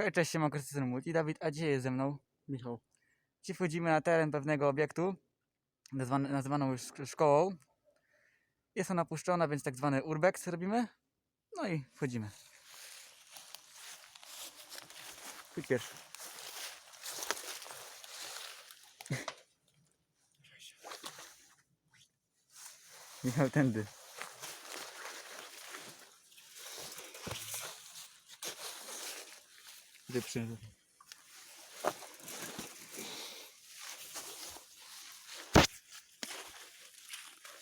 Hej, cześć, mam Krystian Multi, Dawid, a dzisiaj jest ze mną Michał. Dziś wchodzimy na teren pewnego obiektu, nazwany, nazwaną już szk- szkołą. Jest ona puszczona, więc tak zwany urbex robimy. No i wchodzimy. Chodź pierwszy. Michał, tędy. Gdzie przyjdę?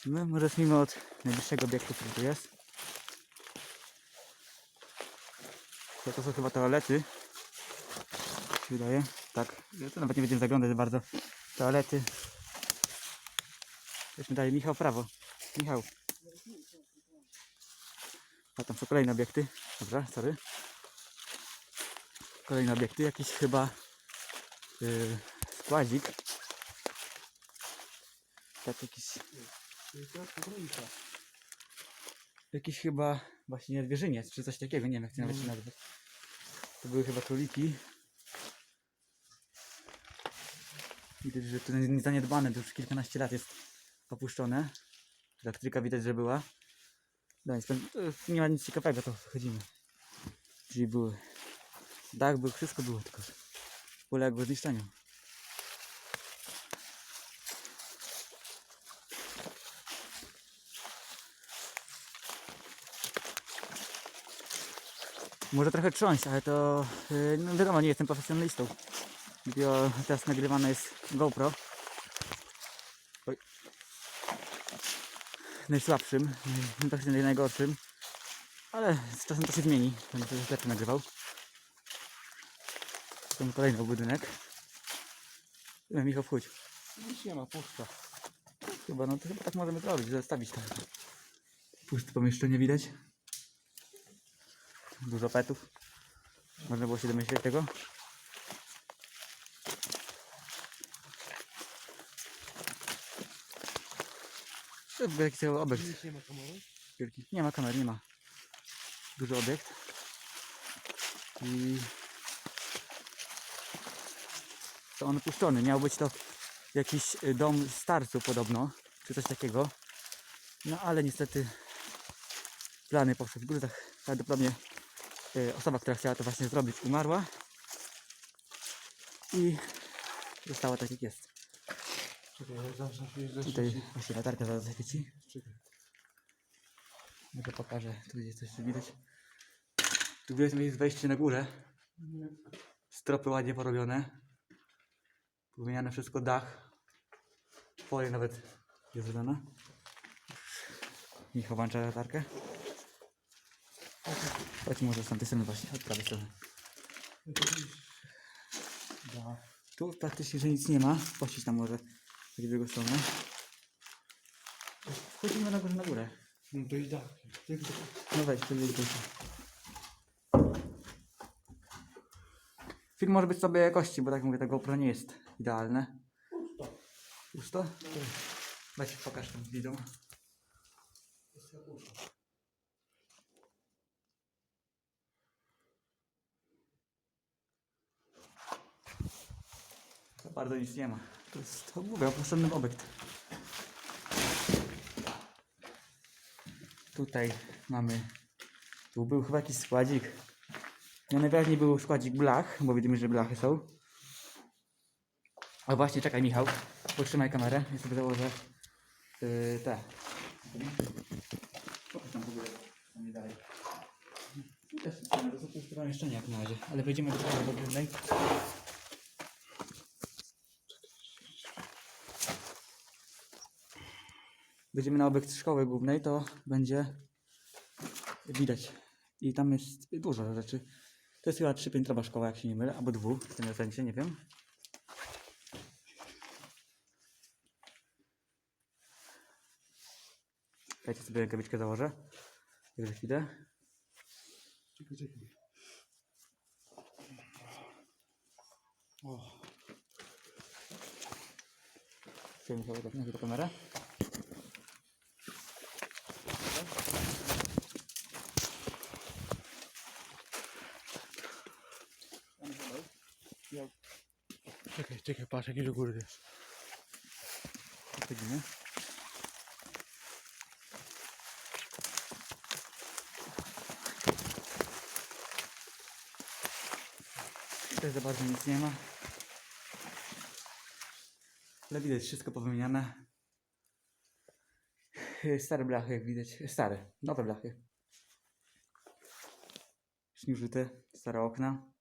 Może zacznijmy od najbliższego obiektu, który tu jest. To, to są chyba toalety. Się Wydaje. Tak. To nawet nie będziemy zaglądać za bardzo. Toalety. Weźmy dalej. Michał prawo. Michał. A tam są kolejne obiekty. Dobra, sorry. Kolejne obiekty. Jakiś chyba yy, składzik. Tak, jakiś Jakiś chyba właśnie zwierzyniec, czy coś takiego, nie wiem jak to nawet się nazywa. To były chyba króliki. Widać, że to nie zaniedbane, to już kilkanaście lat jest opuszczone. Elektryka widać, że była. No, nie ma nic ciekawego, to wchodzimy. Czyli były. Dach był, wszystko było, tylko uległo zniszczeniu. Może trochę trząść, ale to yy, no wiadomo, nie jestem profesjonalistą. Dopiero teraz nagrywane jest GoPro. Oj. Najsłabszym, najgorszym. Ale z czasem to się zmieni. Będę lepiej nagrywał. Ten kolejny budynek. Yy, Michał, wchodź. Nic nie ma, pusto. Chyba, no to chyba tak możemy zrobić, zostawić to. Puste pomieszczenie widać. Dużo petów. Można było się domyśleć tego. To był jakiś cały obiekt nie ma kamery? wielki. Nie ma kamer, nie ma. Duży obiekt. I to on puszczony. Miał być to jakiś y, dom starców podobno, czy coś takiego. No ale niestety plany poszły w górę. Tak prawdopodobnie y, osoba, która chciała to właśnie zrobić, umarła. I zostało tak jak jest. Czekaj, zawsze. Tutaj właśnie latarka zaraz zaświeci. Czekaj. Może pokażę, tu gdzieś coś widać. Tu jest wejście na górę. Stropy ładnie porobione. Wymieniane wszystko dach. Folia nawet jest zrobiona. Michał włącza latarkę. Chodź może z tamtej strony właśnie, od prawej strony. Tu praktycznie, że nic nie ma. Pościć tam może w drugą stronę. Wchodzimy na górę, na górę. No to i tak. No weź, to jest Film może być sobie jakości, bo tak mówię, to GoPro nie jest idealne. pusto. Pusto? Weź pokaż tam pusto. To bardzo nic nie ma. To jest, to mówię, opuszczony obiekt. Tutaj mamy, tu był chyba jakiś składzik. No najwyraźniej był składzik blach, bo widzimy, że blachy są. O właśnie, czekaj Michał, potrzymaj kamerę, ja sobie założę yy, te. Pokaż tam w ogóle, tam nie dalej. I też, to puste pomieszczenia jak na razie, ale wejdziemy do do głównej. Wejdziemy na obiekt szkoły głównej, to będzie widać. I tam jest dużo rzeczy. To jest chyba trzypiętrowa szkoła, jak się nie mylę, albo dwu, w tym sensie, nie wiem. Dajcie sobie rękawiczkę założę. Jak za chwilę. Czekaj, czekaj. O, Chciałem tak na kamerę. Czekaj, patrz jaki do góry jest. Wchodzimy. Tutaj za bardzo nic nie ma. Ale widać wszystko powymieniane. Stare blachy, jak widać. Stare, nowe blachy. Śniżyte, stare okna.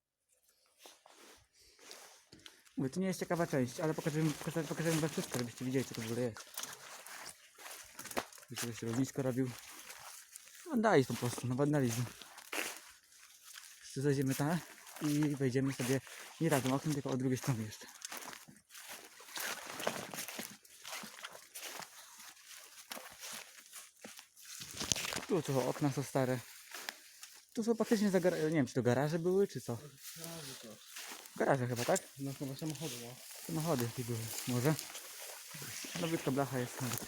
Mówię, to nie jest ciekawa część, ale pokażemy, pokażemy, wam wszystko, żebyście widzieli, co to w ogóle jest. Żeby się lotnisko robił. Wandalizm po prostu, no wandalizm. Jeszcze zejdziemy tam i wejdziemy sobie nie razem oknem, tylko od drugiej strony jeszcze. Tu co, okna są stare. Tu są faktycznie za nie wiem czy to garaże były, czy co? Garaże chyba, tak? No chyba samochody, no. Samochody jakieś były, może? Nowiutka blacha jest nawet.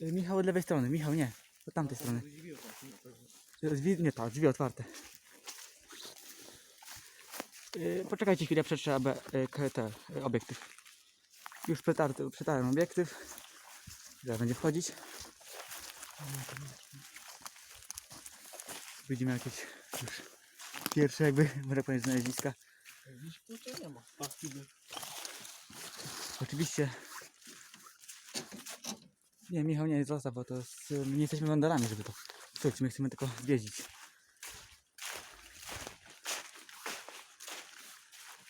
Y, Michał od lewej strony, Michał nie, od tamtej strony. Drzwi, nie tak, drzwi otwarte. Yy, poczekajcie chwilę, przetrzeba yy, k- te, yy, obiektyw. Już przetarty, przetarłem obiektyw. Zaraz będzie wchodzić. Widzimy jakieś już pierwsze jakby, można powiedzieć, znaleziska. To nie ma. Oczywiście. Nie, Michał nie zostaw, bo to jest, nie jesteśmy wandalami, żeby to. Słuchajcie, my chcemy tylko zwiedzić.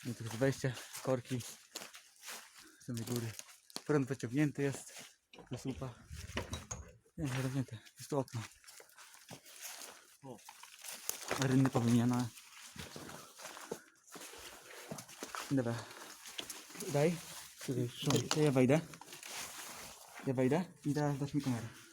No jest wejście, korki. Z góry. Prąd wyciągnięty jest. Do słupa. Nie, tu okno. O. Rynny powymieniane. Dobra. Daj. Tutaj, to ja wejdę. Ja wejdę i teraz dasz mi kamerę.